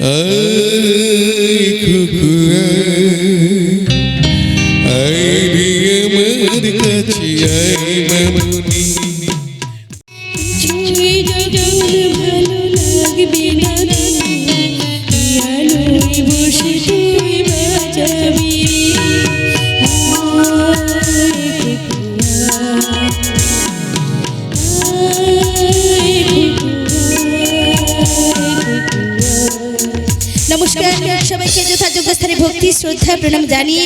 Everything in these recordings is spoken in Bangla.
এই কুকুরে এই দিয়ে মের কাছে এই ভালো লাগবে না নমস্কার, সবাইকে স্থানে ভক্তি, শ্রদ্ধা, প্রণাম জানিয়ে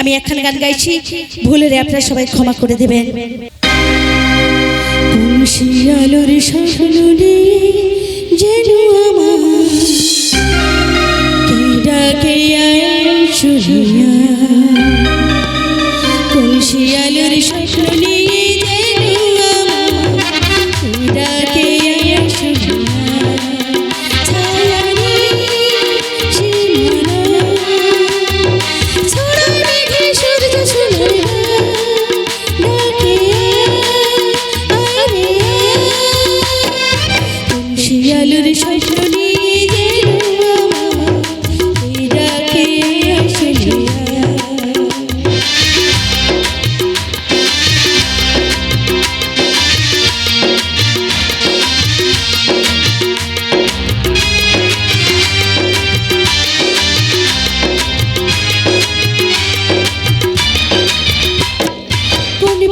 আমি একখান গান গাইছি। ভুলের আপনারা সবাই ক্ষমা করে দেবেন। শিয়ালোর স্বপ্ন আলোর স্বপ্ন নিয়ে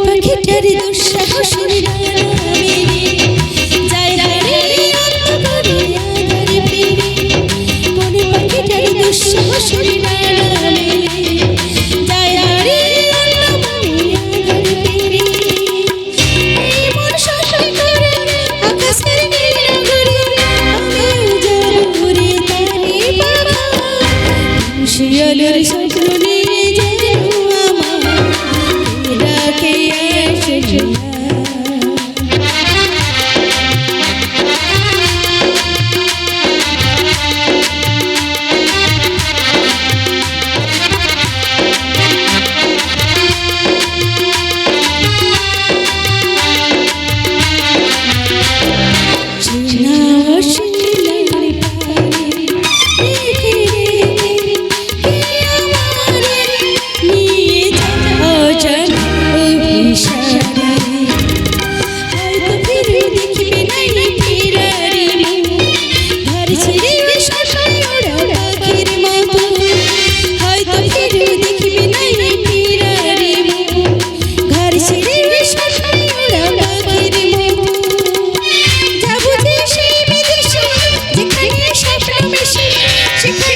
পাখিটার দুঃসাহসের Si eres el. Magic